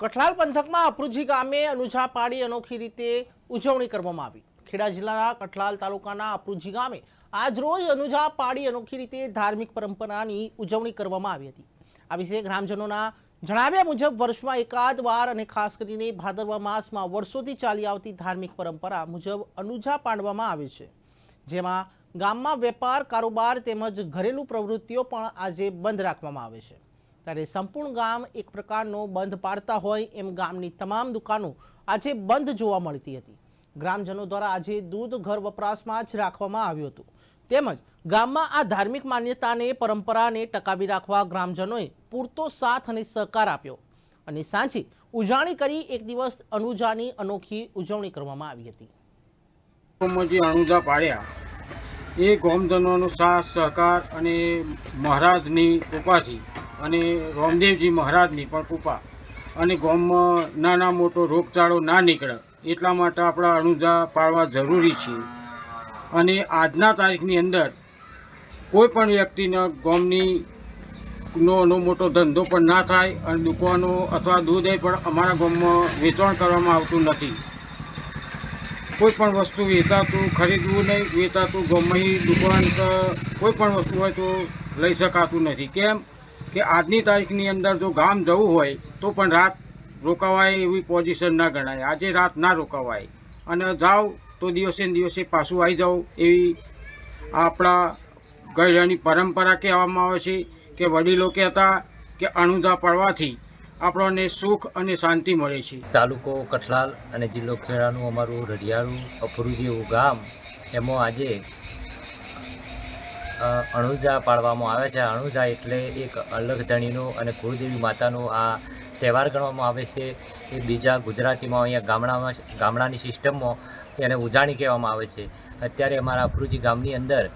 કઠલાલ પંથકમાં અપરુજી ગામે અનુજા પાડી અનોખી રીતે ઉજવણી કરવામાં આવી. ખેડા જિલ્લાના કઠલાલ તાલુકાના અપરુજી ગામે આજરોજ અનુજા પાડી અનોખી રીતે ધાર્મિક પરંપરાની ઉજવણી કરવામાં આવી હતી. આ વિશે ગ્રામજનોના જણાવ્યા મુજબ વર્ષમાં એકાદ વાર અને ખાસ કરીને ભાદરવા માસમાં વર્ષોથી ચાલી આવતી ધાર્મિક પરંપરા મુજબ અનુજા પાડવામાં આવે છે. જેમાં ગામમાં વેપાર, કારોબાર તેમજ ઘરેલું પ્રવૃત્તિઓ પણ આજે બંધ રાખવામાં આવે છે. ત્યારે સંપૂર્ણ ગામ એક પ્રકારનો બંધ પાડતા હોય એમ ગામની તમામ દુકાનો આજે બંધ જોવા મળતી હતી. ગ્રામજનો દ્વારા આજે દૂધ, ઘર વપરાશમાં જ રાખવામાં આવ્યું હતું. તેમજ ગામમાં આ ધાર્મિક માન્યતાને, પરંપરાને ટકાવી રાખવા ગ્રામજનોએ પૂરતો સાથ અને સહકાર આપ્યો. અને સાંજે ઉજાણી કરી એક દિવસ અનુજાની અનોખી ઉજવણી કરવામાં આવી હતી. જે અણુદા પાડ્યા, એ ગોમધનોનો સાથ, સહકાર અને મહારાજની કૃપાથી અને રામદેવજી મહારાજની પણ કૃપા. અને ગામમાં નાના મોટો રોગચાળો ના નીકળે, એટલા માટે આપણા અણુજા પાળવા જરૂરી છે. અને આજના તારીખની અંદર કોઈ પણ વ્યક્તિને ગામની નો નો મોટો ધંધો પણ ના થાય અને દુકાનો અથવા દૂધ પણ અમારા ગામમાં વેચાણ કરવામાં આવતું નથી. કોઈ પણ વસ્તુ વેચાતું, ખરીદવું નહીં, વેચાતું ગામમાં દુકાન કોઈ પણ વસ્તુ હોય તો લઈ શકાતું નથી. કેમ? કે આજની તારીખની અંદર જો ગામ જવું હોય, તો પણ રાત રોકાવાય એવી પોઝિશન ના ગણાય. આજે રાત ના રોકાવાય. અને જાઓ તો દિવસે ને દિવસે પાછું આવી જાઓ એવી આપણા ગયડાની પરંપરા કહેવામાં આવે છે કે વડીલો કહેતા કે અણુધા પડવાથી આપણને સુખ અને શાંતિ મળે છે. તાલુકો કઠલાલ અને જિલ્લો ખેડાનું અમારું રઢિયાળું અફરુજી ગામ એમાં આજે અણુજા પાડવામાં આવે છે. અણુજા એટલે એક અલગ ધણીનો અને કુળદેવી માતાનો આ તહેવાર ગણવામાં આવે છે. એ બીજા ગુજરાતીમાં અહીંયા ગામડામાં ગામડાની સિસ્ટમમાં એને ઉજાણી કહેવામાં આવે છે. અત્યારે અમારા અપરુજી ગામની અંદર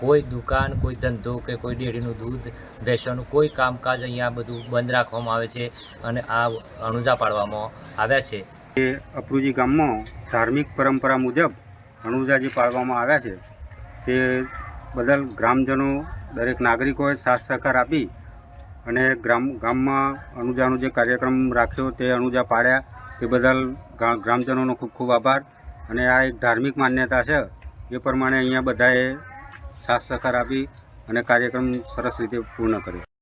કોઈ દુકાન, કોઈ ધંધો કે કોઈ ડેરીનું દૂધ, ભેંસોનું કોઈ કામકાજ અહીંયા બધું બંધ રાખવામાં આવે છે અને આ અણુજા પાડવામાં આવ્યા છે. એ અપરુજી ગામમાં ધાર્મિક પરંપરા મુજબ અણુજા જે પાળવામાં આવ્યા છે. તે બદલ ગ્રામજનો, દરેક નાગરિકોએ સાથ સહકાર આપી અને ગ્રામ, ગામમાં અનુજાનો જે કાર્યક્રમ રાખ્યો તે અનુજા પાડ્યા. તે બદલ ગ્રામજનોનો ખૂબ ખૂબ આભાર અને આ એક ધાર્મિક માન્યતા છે. એ પ્રમાણે અહીંયા બધાએ સાથ સહકાર આપી અને કાર્યક્રમ સરસ રીતે પૂર્ણ કર્યો.